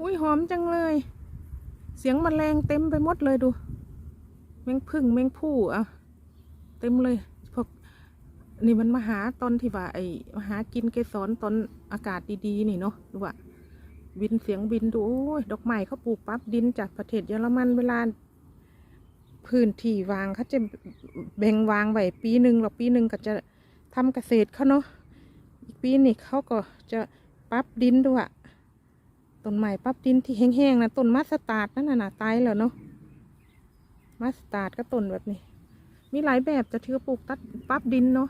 อุ้ยหอมจังเลย เสียงแมลงเต็มไปหมดเลยดู แมงพึ่งแมงผู้อะ เต็มเลยพวกนี่มันมาหาตอนที่ว่าไอ้มาหากินเกสรตอนอากาศดีๆนี่เนาะดูว่าบินเสียงบินดูโอ้ยดอกไม้เขาปลูกปั๊บดินจากประเทศเยอรมันเวลาพื้นที่วางเขาจะแบ่งวางไว้ปีหนึ่งหรอปีหนึ่งก็จะทำเกษตรเขาเนาะอีกปีนี่เขาก็จะปรับดินด้วย ต้นไม้ปรับดินที่แห้งๆนะต้นมัสตาร์ดนั่นน่ะนะตายแล้วเนาะมัสตาร์ดก็ต้นแบบนี้ มีหลายแบบจะถือปลูกตัดปรับดินเนาะ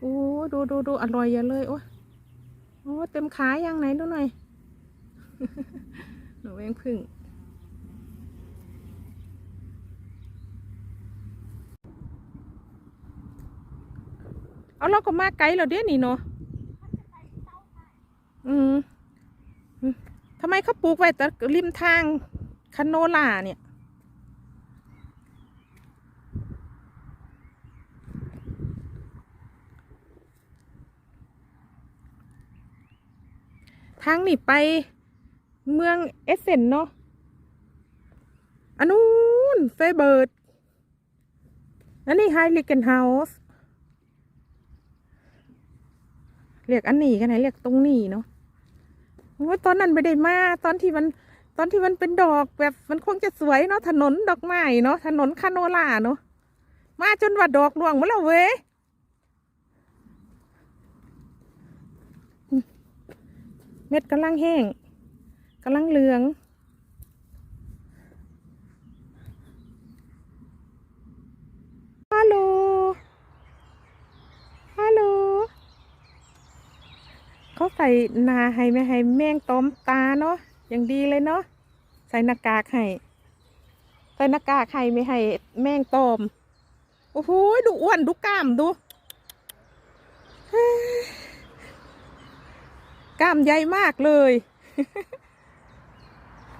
โอ้ดูดูดูอร่อยอย่าเลยโอ้โอ้เต็มขาอย่างไหนดูหน่อยหนูแมงพึ่งเอาเราก็มาไกลแล้วเดี๋ยวนี้เนาะ อืมอืมทำไม เขาปลูกไว้แต่ริมทางคาโนล่าเนี่ยทางนี่ไปเมืองเอสเซนเนาะอันนู้นเฟเบิร์ดอันนี้ไฮลิเกนเฮาส์เรียกอันนี้กันไหนเรียกตรงนี้เนาะ โอ้ตอนนั้นไม่ได้มาตอนที่มันตอนที่มันเป็นดอกแบบมันคงจะสวยเนาะถนนดอกไม้เนาะถนนคาโนล่าเนาะมาจนว่าดอกร่วงมาแล้วเว้ยเม็ดกำลังแห้งกำลังเหลือง ฮัลโหล ฮัลโหล เขาใส่นาให้ไม่ให้แมงตอมตาเนาะอย่างดีเลยเนาะใส่หน้ากากให้ใส่หน้ากากให้ไม่ให้แมงตอมโอ้โหดูอ้วนดูกล้ามดูกล้ามใหญ่มากเลย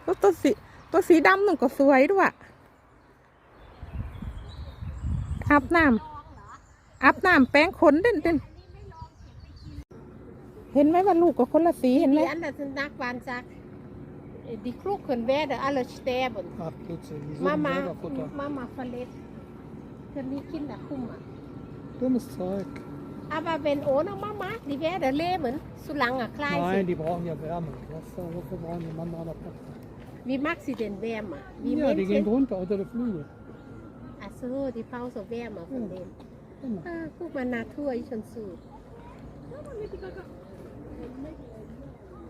ตัวตัวสีตัวสีดำหนึ่งก็สวยด้วยอาบน้ำอาบน้ำแป้งขนเด่นเด่น เห็นไหมว่าลูกกับคนละสีเห็นไหม Die anderen sind Nachbarn sagt, die Klugen werden alle sterben. Ach, Klitze, die suchen Mama, selber Futter. Mama verletzt. Können die Kinder Kummer. Dummes Zeug. Aber wenn ohne Mama, die werden leben, solange klein Nein, sind. die brauchen ja Wärme. Was, äh, wofür brauchen die Mama oder Papa? Wie mag sie denn wärmer? Wie ja, die gehen Menschen? runter unter der Flügel. Ach so, die brauchen so Wärme von Ja. denen. Genau. Ah, guck mal, Natur ist schon zu.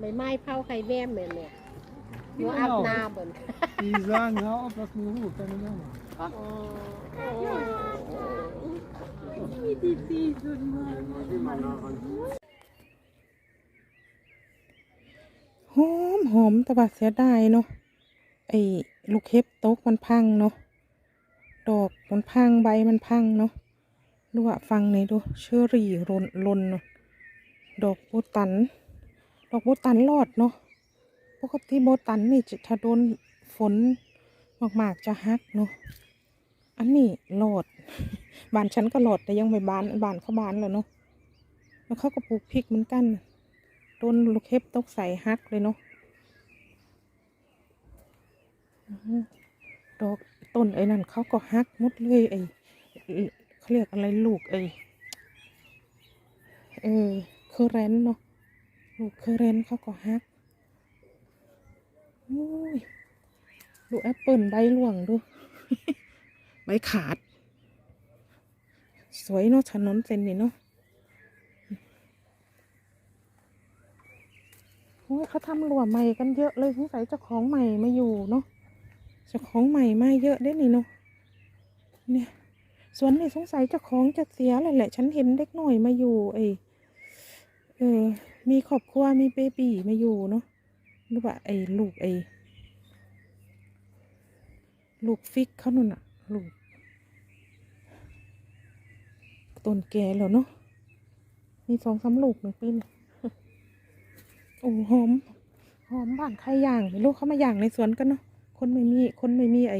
ไม่ไหม้เผาใครแวมเลยเนี่ยหัวอาบน้ำบน Die sagen, hör auf, lass mich in Ruhe, keine Wärme. หอมหอมแต่ว่าเสียดายเนาะไอ้ลูกเห็บตกมันพังเนาะดอกมันพังใบมันพังเนาะดูว่าฟังไหนอยดูเชอรี่รนลนเนาะ ดอกโบตัน ดอกโบตันรอดเนาะ ปกติโบตันนี่จะถ้าโดนฝนมากๆจะฮักเนาะ อันนี้รอด บานฉันก็รอดแต่ยังไม่บานบานเขาบานแล้วเนาะ แล้วเขาก็ปลูกพริกเหมือนกัน โดนลูกเห็บตกใส่ฮักเลยเนาะดอกต้นไอ้นั่นเขาก็ฮักหมดเลยไอ้เขาเรียกอะไรลูกไอ้เออ คอร์เรนต์เนาะลูกเคอร์เรนต์เขาก็ฮักโอ้ยดูแอปเปิลใบหลวงดู ใบขาด สวยเนาะถนนเส้นนี่เนาะโอ้ยเขาทำรั้วใหม่กันเยอะเลยสงสัยเจ้าของใหม่มาอยู่เนาะเจ้าของใหม่มาเยอะได้นี่เนาะเนี่ยสวนนี่สงสัยเจ้าของจะเสียแล้วแหละ ฉันเห็นเด็กหน่อยมาอยู่ไอ เออ มีครอบครัวมีเบบีมาอยู่เนาะหรือว่าไอ้ลูกไอ้ลูกฟิกเขานั่นอะลูกต้นแก่แล้วเนาะมีสองสาลูกหนึ่งปีนโอ้หอมหอมบ้านใครย่างไม่รู้เขามาย่างในสวนกันเนาะคนไม่มีคนไม่มีไอ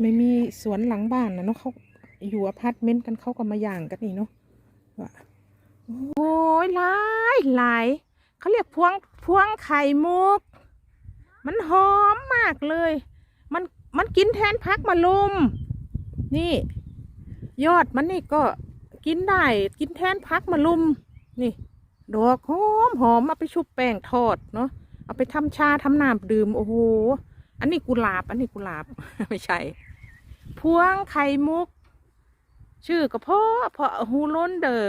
ไม่มีสวนหลังบ้านนะเนาะเขาอยู่อพาร์ตเมนต์กันเขาก็มาย่างกันนี่เนาะว่า โอ้ยหลายหลายเขาเรียกพวงพวงไข่มุก มันหอมมากเลย มันมันกินแทนพักมะลุม นี่ ยอดมันนี่ก็กินได้ กินแทนพักมะลุม นี่ ดอกหอมหอมเอาไปชุบแป้งทอดเนาะเอาไปทำชาทำน้ำดื่มโอ้โหอันนี้กุหลาบ อันนี้กุหลาบไม่ใช่ พวงไข่มุก ชื่อก็เพราะเพราะฮูลุนเดอ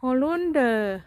Holunder